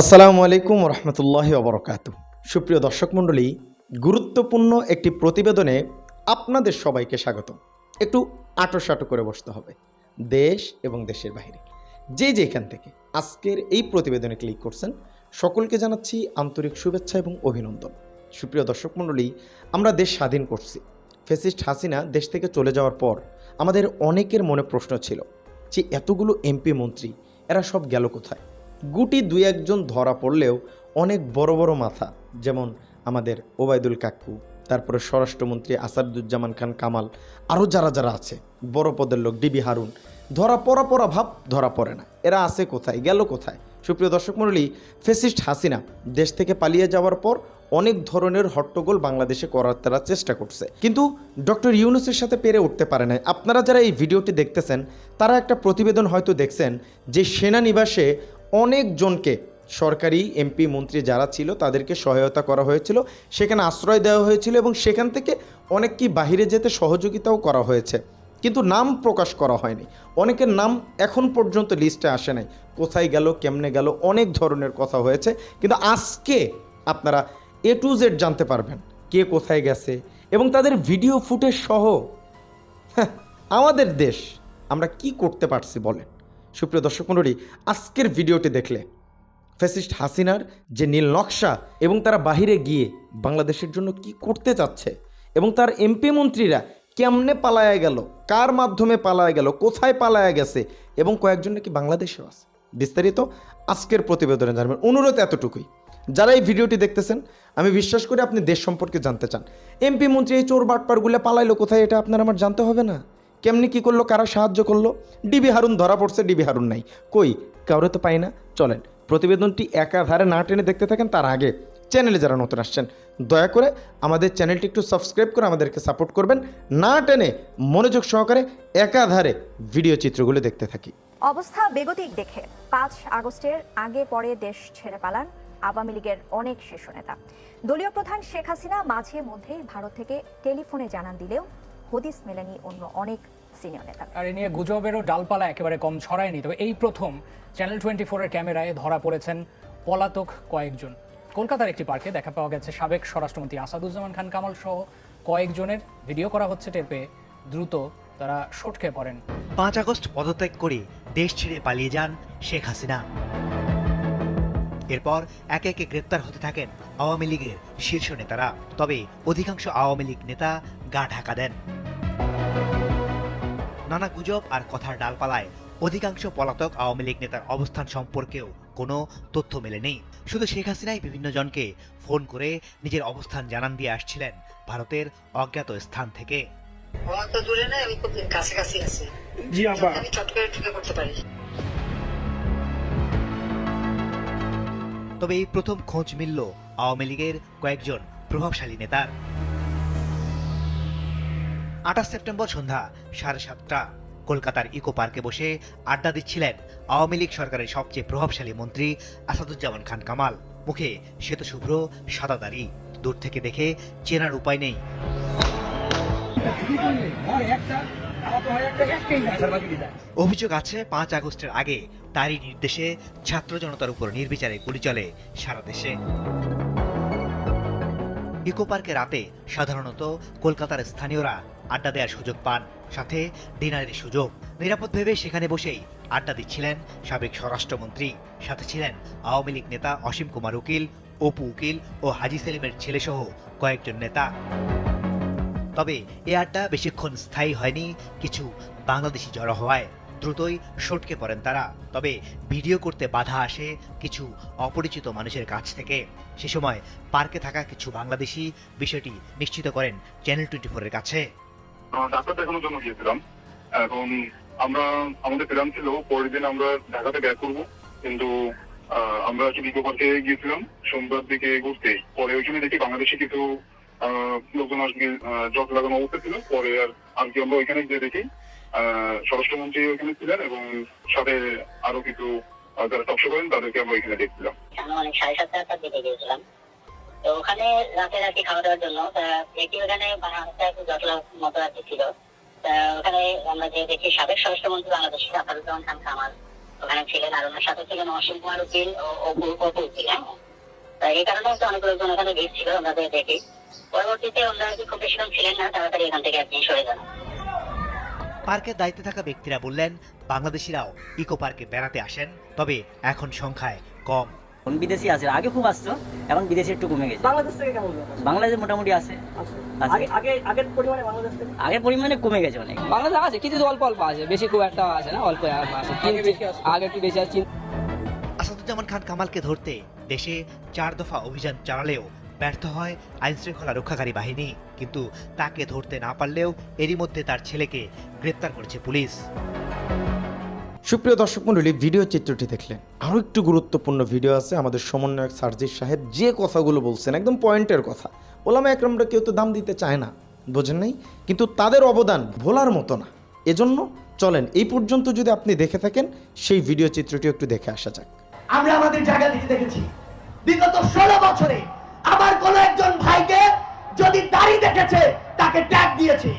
আসসালামু আলাইকুম রহমতুল্লাহ অবরকাত সুপ্রিয় দর্শক মণ্ডলী, গুরুত্বপূর্ণ একটি প্রতিবেদনে আপনাদের সবাইকে স্বাগত একটু আটোসাটো করে বসতে হবে, দেশ এবং দেশের বাইরে। যে যেখান থেকে আজকের এই প্রতিবেদনে ক্লিক করছেন, সকলকে জানাচ্ছি আন্তরিক শুভেচ্ছা এবং অভিনন্দন। সুপ্রিয় দর্শক মণ্ডলী, আমরা দেশ স্বাধীন করছি। ফেসিস্ট হাসিনা দেশ থেকে চলে যাওয়ার পর আমাদের অনেকের মনে প্রশ্ন ছিল যে, এতগুলো এমপি মন্ত্রী, এরা সব গেল কোথায়? গুটি দুই একজন ধরা পড়লেও অনেক বড় বড় মাথা, যেমন আমাদের ওবায়দুল কাকু, তারপরে স্বরাষ্ট্রমন্ত্রী আসাদুজ্জামান খান কামাল, আরও যারা যারা আছে, বড় পদের লোক ডিবি হারুন। ধরা পড়া পড়া ভাব ধরা পড়ে না। এরা আছে কোথায়, গেল কোথায়? সুপ্রিয় দর্শক মণ্ডলী, ফেসিস্ট হাসিনা দেশ থেকে পালিয়ে যাওয়ার পর অনেক ধরনের হট্টগোল বাংলাদেশে করার তারা চেষ্টা করছে। কিন্তু ডক্টর ইউনুসের সাথে পেরে উঠতে পারে নাই। আপনারা যারা এই ভিডিওটি দেখতেছেন, তারা একটা প্রতিবেদন হয়তো দেখছেন যে সেনানিবাসে অনেকজনকে সরকারি এমপি মন্ত্রী যারা ছিল তাদেরকে সহায়তা করা হয়েছিল। সেখানে আশ্রয় দেওয়া হয়েছিল এবং সেখান থেকে অনেক কি বাহিরে যেতে সহযোগিতাও করা হয়েছে। কিন্তু নাম প্রকাশ করা হয়নি। অনেকের নাম এখন পর্যন্ত লিস্টে আসে নাই। কোথায় গেল কেমনে গেল অনেক ধরনের কথা হয়েছে। কিন্তু আজকে আপনারা এ টু জেড জানতে পারবেন কে কোথায় গেছে এবং তাদের ভিডিও ফুটেজ সহ হ্যাঁ, আমাদের দেশ আমরা কি করতে পারছি বলেন? সুপ্রিয় দর্শক মণ্ডলী, আজকের ভিডিওটি দেখলে ফ্যাসিস্ট হাসিনার যে নীল নকশা এবং তারা বাহিরে গিয়ে বাংলাদেশের জন্য কি করতে চাচ্ছে এবং তার এমপি মন্ত্রীরা কেমনে পালায়া গেল, কার মাধ্যমে পালায়া গেল, কোথায় পালায়া গেছে এবং কয়েকজন নাকি বাংলাদেশেও আছে। বিস্তারিত আজকের প্রতিবেদনে জানবেন অনুরোধ এতটুকুই। যারা এই ভিডিওটি দেখতেছেন, আমি বিশ্বাস করি আপনি দেশ সম্পর্কে জানতে চান। এমপি মন্ত্রী এই চোর বাটপারগুলো পালাইলো কোথায়, এটা আপনার আমার জানতে হবে না? কেমনি কি করল, কারা সাহায্য করল? ডিবি হারুন ধরা পড়ছে ডিবি হারুন নাই। কই? কাউরে তো পাই না। চলেন, প্রতিবেদনটি একাধারে না টেনে দেখতে থাকেন, তার আগে চ্যানেলে যারা নতুন আসছেন, দয়া করে আমাদের চ্যানেলটি একটু সাবস্ক্রাইব করে আমাদেরকে সাপোর্ট করবেন। না টেনে মনোযোগ সহকারে একাধারে ভিডিও চিত্রগুলো দেখতে থাকি। অবস্থা বেগতিক দেখে। পাঁচ আগস্টের আগে পরে দেশ ছেড়ে পালান আওয়ামী লীগের অনেক শীর্ষ নেতা। দলীয় প্রধান শেখ হাসিনা মাঝে মধ্যেই ভারত থেকে টেলিফোনে জানান দিলেও হদিস মেলেনি অন্য অনেক সিনিয়র নেতা। আর এ নিয়ে গুজবেরও ডালপালা একেবারে কম ছড়ায়নি। তবে এই প্রথম চ্যানেল টোয়েন্টি ফোরের ক্যামেরায় ধরা পড়েছেন পলাতক কয়েকজন। কলকাতার একটি পার্কে দেখা পাওয়া গেছে সাবেক স্বরাষ্ট্রমন্ত্রী আসাদুজ্জামান খান কামাল সহ কয়েকজনের। ভিডিও করা হচ্ছে টের পেয়ে দ্রুত তারা সটকে পড়েন। পাঁচ আগস্ট পদত্যাগ করে দেশ ছেড়ে পালিয়ে যান শেখ হাসিনা। এরপর একে একে গ্রেপ্তার হতে থাকেন আওয়ামী লীগের শীর্ষ নেতারা। তবে অধিকাংশ আওয়ামী লীগ নেতা গা ঢাকা দেন। নানা গুজব আর কথার ডালপালায় অধিকাংশ পলাতক আওয়ামী লীগ নেতার অবস্থান সম্পর্কেও কোনো তথ্য মেলেনি শুধু শেখ হাসিনাই বিভিন্ন জনকে ফোন করে নিজের অবস্থান জানান দিয়ে আসছিলেন ভারতের অজ্ঞাত স্থান থেকে। দূরে না আমি খুব কাছাকাছি আছি। জি আপা আমি চট করে ঢুকে পড়তে পারি। তবে এই প্রথম খোঁজ মিলল আওয়ামী লীগের কয়েকজন প্রভাবশালী নেতার। আঠাশ সেপ্টেম্বর সন্ধ্যা সাড়ে সাতটা, কলকাতার ইকো পার্কে বসে আড্ডা দিচ্ছিলেন আওয়ামী লীগ সরকারের সবচেয়ে প্রভাবশালী মন্ত্রী আসাদুজ্জামান খান কামাল। মুখে শ্বেত শুভ্র সাদা দাড়ি। দূর থেকে দেখে চেনার উপায় নেই। অভিযোগ আছে, পাঁচ আগস্টের আগে তারই নির্দেশে ছাত্র জনতার উপর নির্বিচারে গুলি চলে সারা দেশে। ইকো পার্কে রাতে সাধারণত কলকাতার স্থানীয়রা আড্ডা দেওয়ার সুযোগ পান, সাথে ডিনারের সুযোগ। নিরাপদ ভেবে সেখানে বসেই আড্ডা দিচ্ছিলেন সাবেক স্বরাষ্ট্রমন্ত্রী, সাথে ছিলেন আওয়ামী লীগ নেতা অসীম কুমার উকিল, অপু উকিল ও হাজি সেলিমের ছেলেসহ কয়েকজন নেতা। তবে এ আড্ডা বেশিক্ষণ স্থায়ী হয়নি, কিছু বাংলাদেশি জড়ো হওয়ায় দ্রুতই সটকে পড়েন তারা। তবে ভিডিও করতে বাধা আসে কিছু অপরিচিত মানুষের কাছ থেকে। সে সময় পার্কে থাকা কিছু বাংলাদেশি বিষয়টি নিশ্চিত করেন চ্যানেল টোয়েন্টি ফোরের কাছে। ডাক্তার দেখানোর জন্য গিয়েছিলাম এখন আমরা, আমাদের প্ল্যান ছিল পরের দিন আমরা ঢাকাতে ব্যাক করব। কিন্তু আমরা কি ইকো পার্কে গিয়েছিলাম। সোমবার দিকে ঘুরতে। পরে ওইখানে দেখি বাংলাদেশে কিছু লোকজন আজকে জট লাগানো অবস্থা ছিল পরে আর আজকে আমরা ওইখানে গিয়ে দেখি স্বরাষ্ট্রমন্ত্রী ওইখানে ছিলেন এবং সাথে আরও কিছু যারা তপস করেন তাদেরকে আমরা ওইখানে দেখছিলাম সাড়ে সাতটা দিকে গিয়েছিলাম তো ওখানে রাতে আর কি খাওয়া দাওয়ার জন্য দেখি ওখানে জটলা মতো আর কি ছিল ওখানে আমরা যে দেখি সাবেক স্বরাষ্ট্রমন্ত্রী বাংলাদেশের আসাদুজ্জামান খান কামাল ওখানে ছিলেন আর ওনার সাথে ছিলেন অসীম কুমার ও অপু উকিল হ্যাঁ এই কারণে হচ্ছে অনেক লোকজন ওখানে ভিড় ছিল ওনাদের দেখি। পরবর্তীতে ওনারা কি খুব বেশিক্ষণ ছিলেন না তাড়াতাড়ি এখান থেকে আপনি সরে যান। পার্কের দায়িত্বে থাকা ব্যক্তিরা বললেন বাংলাদেশিরাও ইকো পার্কে বেড়াতে আসেন তবে এখন সংখ্যায় কম। এখন বিদেশি আছে আগে খুব আসতো এখন বিদেশি একটু কমে গেছে। বাংলাদেশ থেকে কেমন লোক বাংলাদেশে মোটামুটি আছে। আছে। আগে আগে আগের পরিমাণে বাংলাদেশ থেকে? আগের পরিমাণে কমে গেছে অনেক। বাংলাদেশ আছে কিছু অল্প অল্প আছে বেশি খুব একটা আছে না অল্প আছে। কিন্তু আগে একটু বেশি আছে আসাদুজ্জামান খান কামালকে ধরতে দেশে চার দফা অভিযান চালালেও ব্যর্থ হয় আইন শৃঙ্খলা রক্ষাকারী বাহিনী। কিন্তু তাকে ধরতে না পারলেও এরই মধ্যে তার ছেলেকে গ্রেপ্তার করেছে পুলিশ। সুপ্রিয় দর্শক মণ্ডলী, ভিডিও চিত্রটি দেখলেন। আরও একটু গুরুত্বপূর্ণ ভিডিও আছে আমাদের সমন্বয়ক সার্জিস সাহেব যে কথাগুলো বলছেন, একদম পয়েন্টের কথা। ওলামা একরামরা কেউ তো দাম দিতে চায় না, বোঝেন নাই? কিন্তু তাদের অবদান ভোলার মতো না। এজন্য চলেন, এই পর্যন্ত যদি আপনি দেখে থাকেন, সেই ভিডিও চিত্রটি একটু দেখে আসা যাক। আমরা আমাদের জায়গা থেকে দেখেছি। বিগত ষোলো বছরে আমার কোন একজন ভাইকে যদি দাড়ি দেখেছে, তাকে ট্যাগ দিয়েছে।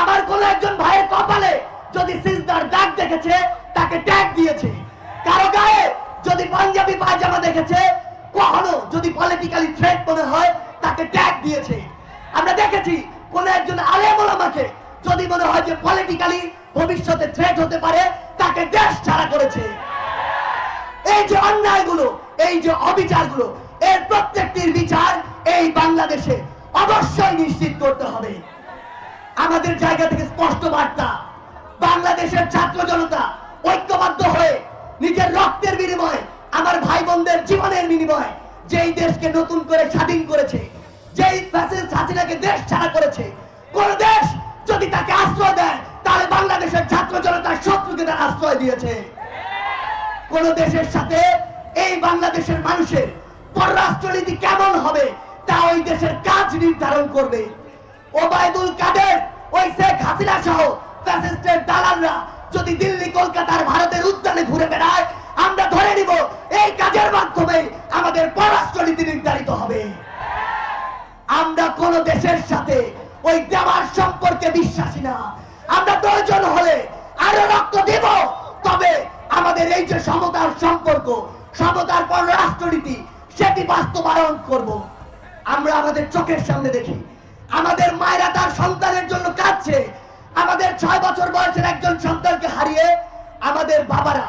আমার কোন একজন ভাইয়ের কপালে যদি সিজদার দাগ দেখেছে, তাকে ট্যাগ দিয়েছে। কারও গায়ে যদি পাঞ্জাবি পায়জামা দেখেছে, কখনো যদি পলিটিক্যালি থ্রেট মনে হয়, তাকে ট্যাগ দিয়েছে। আমরা দেখেছি কোন একজন আলেম ওলামাকে যদি মনে হয় যে পলিটিক্যালি ভবিষ্যতে থ্রেট হতে পারে, তাকে দেশ ছাড়া করেছে। এই যে অন্যায়গুলো, এই যে অবিচারগুলো, এর প্রত্যেকটির বিচার এই বাংলাদেশে অবশ্যই নিশ্চিত করতে হবে। আমাদের জায়গা থেকে স্পষ্ট বার্তা, বাংলাদেশের ছাত্র জনতা ঐক্যবদ্ধ হয়ে নিজের রক্তের বিনিময়ে, আমার ভাই বোনদের জীবনের বিনিময়ে যেই দেশকে নতুন করে স্বাধীন করেছে, যেই হাসিনাকে দেশ ছাড়া করেছে, কোন দেশ যদি তাকে আশ্রয় দেয়, তাহলে বাংলাদেশের ছাত্র জনতার শত্রুকে তার আশ্রয় দিয়েছে। কোন দেশের সাথে এই বাংলাদেশের মানুষের পররাষ্ট্রনীতি কেমন হবে, তা ওই দেশের কাজ নির্ধারণ করবে। ওবায়দুল কাদের, ওই শেখ হাসিনা সহ ফ্যাসিস্টের দালালরা যদি দিল্লি, কলকাতার ভারতের উদ্যানে ঘুরে বেড়ায়, আমরা ধরে নিব এই কাজের মাধ্যমে আমাদের পররাষ্ট্রনীতি নির্ধারিত হবে। আমরা কোন দেশের সাথে ওই দেওয়ার সম্পর্কে বিশ্বাসী না। আমরা প্রয়োজন হলে আরও রক্ত দেব। আমাদের এই যে সমতার সম্পর্ক, সমতার পর রাষ্ট্রনীতি, সেটি বাস্তবায়ন করব। আমরা আমাদের চোখের সামনে দেখি। আমাদের মায়েরা তার সন্তানের জন্য কাঁদছে। আমাদের ছয় বছর বয়সের একজন সন্তানকে হারিয়ে আমাদের বাবারা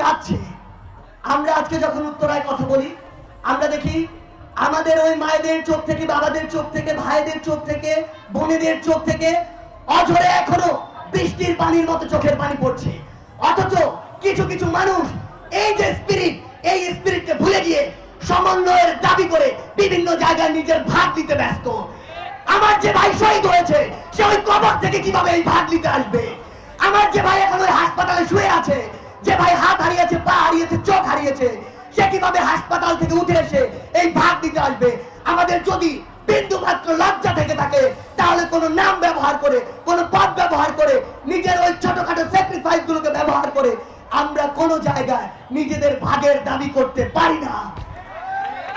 কাঁদছে। আমরা আজকে যখন উত্তরায় কথা বলি, আমরা দেখি আমাদের ওই মায়েদের চোখ থেকে, বাবাদের চোখ থেকে, ভাইদের চোখ থেকে, বোনেদের চোখ থেকে অঝরে এখনও বৃষ্টির পানির মতো চোখের পানি পড়ছে। অথচ কিছু কিছু মানুষ এই যে স্পিরিট এই স্পিরিটকে ভুলে গিয়ে সমন্বয়ের দাবি করে বিভিন্ন জায়গায় নিজের ভাগ দিতে ব্যস্ত। আমার যে ভাই শহীদ হয়েছে, সে ওই কবর থেকে কীভাবে এই ভাগ নিতে আসবে? আমার যে ভাই এখন ওই হাসপাতালে শুয়ে আছে, যে ভাই হাত হারিয়েছে, পা হারিয়েছে, চোখ হারিয়েছে, সে কীভাবে হাসপাতাল থেকে উঠে এসে এই ভাগ দিতে আসবে? আমাদের যদি বিন্দু মাত্র লজ্জা থেকে থাকে, তাহলে কোনো নাম ব্যবহার করে, কোনো পদ ব্যবহার করে, নিজের ওই ছোটখাটো স্যাক্রিফাইস গুলোকে ব্যবহার করে আমরা কোন জায়গায় নিজেদের ভাগের দাবি করতে পারি না।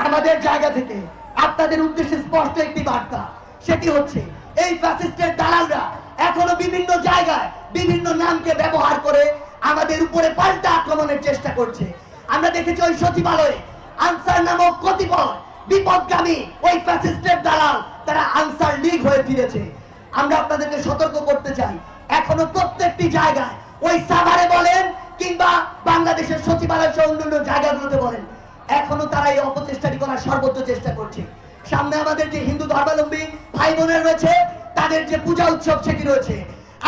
আমাদের জায়গা থেকে আপনাদের উদ্দেশ্যে স্পষ্ট একটি বার্তা, সেটি হচ্ছে, এই ফ্যাসিস্টের দালালরা এখনও বিভিন্ন জায়গায় বিভিন্ন নামকে ব্যবহার করে আমাদের উপরে পাল্টা আক্রমণের চেষ্টা করছে। আমরা দেখেছি ওই সচিবালয়ে আনসার নামক কতিপয় বিপদগামী ওই ফ্যাসিস্টের দালাল, তারা আনসার লীগ হয়ে ফিরেছে। আমরা আপনাদেরকে সতর্ক করতে চাই, এখনও প্রত্যেকটি জায়গায় ওই সাভারে বলেন কিংবা বাংলাদেশের সচিবালয় সহ অন্যান্য জায়গাগুলোতে বলেন, এখনও তারা এই অপচেষ্টাটি করার সর্বোচ্চ চেষ্টা করছে। সামনে আমাদের যে হিন্দু ধর্মাবলম্বী ভাই বোনের রয়েছে, তাদের যে পূজা উৎসব সেটি রয়েছে।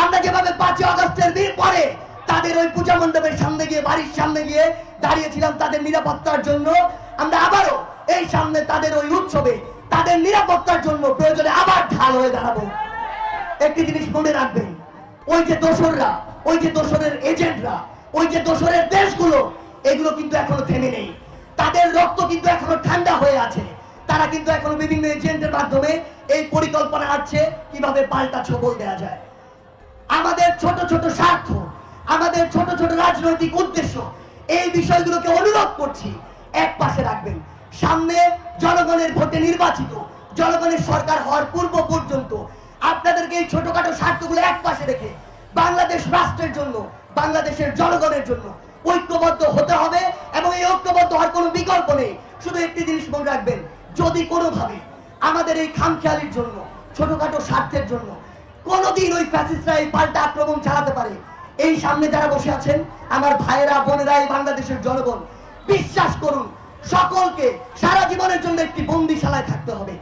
আমরা যেভাবে পাঁচই অগস্টের দিন পরে তাদের ওই পূজা মণ্ডপের সামনে গিয়ে, বাড়ির সামনে গিয়ে দাঁড়িয়েছিলাম তাদের নিরাপত্তার জন্য, আমরা আবারও এই সামনে তাদের ওই উৎসবে, তাদের নিরাপত্তার জন্য প্রয়োজনে আবার ঢাল হয়ে দাঁড়াবো। একটি জিনিস মনে রাখবেন, ওই যে দোসররা, ওই যে দোসরের এজেন্টরা ওই যে দোসরের দেশগুলো, এগুলো কিন্তু এখনও থেমে নেই। তাদের রক্ত কিন্তু এখনও ঠান্ডা হয়ে আছে। তারা কিন্তু এখনও বিভিন্ন এজেন্টের মাধ্যমে এই পরিকল্পনা আছে কীভাবে পাল্টা ছবল দেওয়া যায়। আমাদের ছোট ছোট স্বার্থ, আমাদের ছোট ছোট রাজনৈতিক উদ্দেশ্য, এই বিষয়গুলোকে অনুরোধ করছি, এক পাশে রাখবেন। সামনে জনগণের ভোটে নির্বাচিত, জনগণের সরকার হওয়ার পূর্ব পর্যন্ত আপনাদেরকে এই ছোটখাটো স্বার্থগুলো এক পাশে রেখে বাংলাদেশ রাষ্ট্রের জন্য বাংলাদেশের জনগণের জন্য ঐক্যবদ্ধ হতে হবে এবং এই ঐক্যবদ্ধ হওয়ার কোনো বিকল্প নেই। শুধু একটি জিনিস মনে রাখবেন, যদি কোনোভাবে আমাদের এই খামখেয়ালির জন্য, ছোটখাটো স্বার্থের জন্য কোনোদিন ওই ফ্যাসিস্টরা এই পাল্টা আক্রমণ চালাতে পারে। এই সামনে যারা বসে আছেন, আমার ভাইয়েরা, বোনেরা এই বাংলাদেশের জনগণ, বিশ্বাস করুন, সকলকে সারা জীবনের জন্য একটি বন্দিশালায় থাকতে হবে।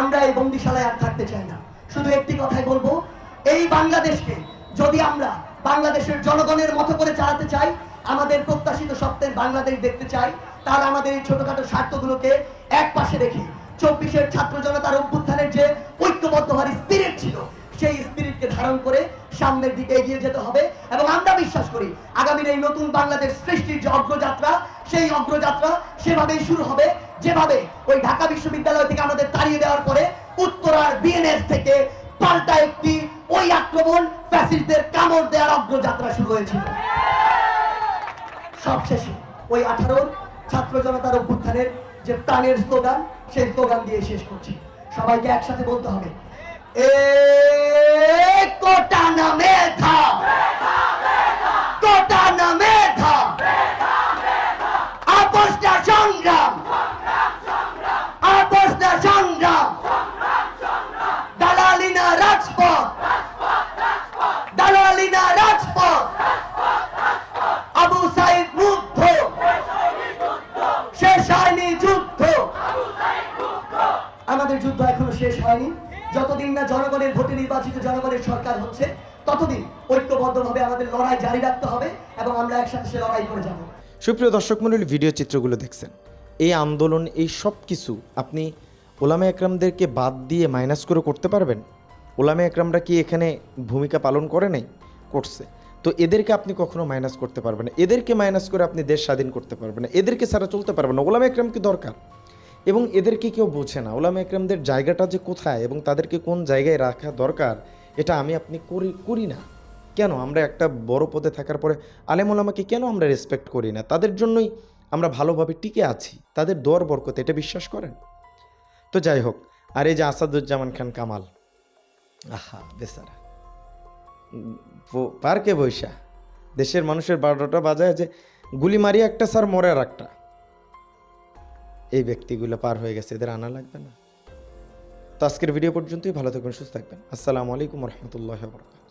আমরা এই বন্দিশালায় আর থাকতে চাই না। শুধু একটি কথাই বলব, এই বাংলাদেশকে যদি আমরা বাংলাদেশের জনগণের মতো করে চালাতে চাই, আমাদের প্রত্যাশিত সপ্তাহের বাংলাদেশ দেখতে চাই তাহলে আমাদের এই ছোটখাটো স্বার্থগুলোকে এক পাশে রেখে চব্বিশের ছাত্র জনতার অভ্যুত্থানের যে ঐক্যবদ্ধ হওয়ার স্পিরিট ছিল, সেই স্পিরিটকে ধারণ করে সামনের দিকে এগিয়ে যেতে হবে। এবং আমরা বিশ্বাস করি, আগামীর এই নতুন বাংলাদেশ সৃষ্টির যে অগ্রযাত্রা, সেই অগ্রযাত্রা সেভাবেই শুরু হবে। যেভাবে ওই ঢাকা বিশ্ববিদ্যালয় থেকে আমাদের তাড়িয়ে দেওয়ার পরে উত্তরার বিএনএস থেকে পাল্টা একটি ওই আক্রমণ ফ্যাসিস্টদের কামড় দেওয়ার অগ্রযাত্রা শুরু হয়েছিল। সবশেষে ওই আঠারোর ছাত্র জনতার অভ্যুত্থানের যে প্রাণের স্লোগান, সেই স্লোগান দিয়ে শেষ করছি। সবাইকে একসাথে বলতে হবে এ কোটা না মেধা, কোটা না মেধা আপোষ না সংগ্রাম আপোষ না সংগ্রাম দালালি না রাজপথ দালালি না রাজপথ আবু সাইদ মুগ্ধ শেষ হয়নি যুদ্ধ আমাদের যুদ্ধ এখনও শেষ হয়নি। যতদিন না জনগণের ভোটে নির্বাচিত জনগণের সরকার হচ্ছে, ততদিন ঐক্যবদ্ধভাবে আমাদের লড়াই জারি রাখতে হবে এবং আমরা একসাথে সে লড়াই করে যাব। সুপ্রিয় দর্শক মণ্ডলী ভিডিও চিত্রগুলো দেখছেন। এই আন্দোলন, এই সব কিছু আপনি ওলামা একরামদেরকে বাদ দিয়ে মাইনাস করে করতে পারবেন? ওলামা একরামরা কি এখানে ভূমিকা পালন করে নাই? করছে। তো এদেরকে আপনি কখনো মাইনাস করতে পারবেন না। এদেরকে মাইনাস করে আপনি দেশ স্বাধীন করতে পারবেন না। এদেরকে ছাড়া চলতে পারবেন না। ওলামা একরাম কি দরকার? এবং এদেরকে কেউ বোঝে না। ওলামা একরামদের জায়গাটা যে কোথায় এবং তাদেরকে কোন জায়গায় রাখা দরকার, এটা আমি আপনি করি করি না। কেন? আমরা একটা বড় পদে থাকার পরে আলেম ওলামাকে কেন আমরা রেসপেক্ট করি না? তাদের জন্যই আমরা ভালোভাবে টিকে আছি। তাদের দোয়ার বরকতে এটা বিশ্বাস করেন। তো যাই হোক, আর এই যে আসাদুজ্জামান খান কামাল। আহা, বেচারা। পার্কে বৈশা। দেশের মানুষের বারোটা বাজায় যে গুলি মারি একটা স্যার মরে আর একটা। এই ব্যক্তিগুলো পার হয়ে গেছে, এদের আনা লাগবে না। তো আজকের ভিডিও পর্যন্তই, ভালো থাকবেন, সুস্থ থাকবেন। আসসালামু আলাইকুম রহমতুল্লাহ বরকাত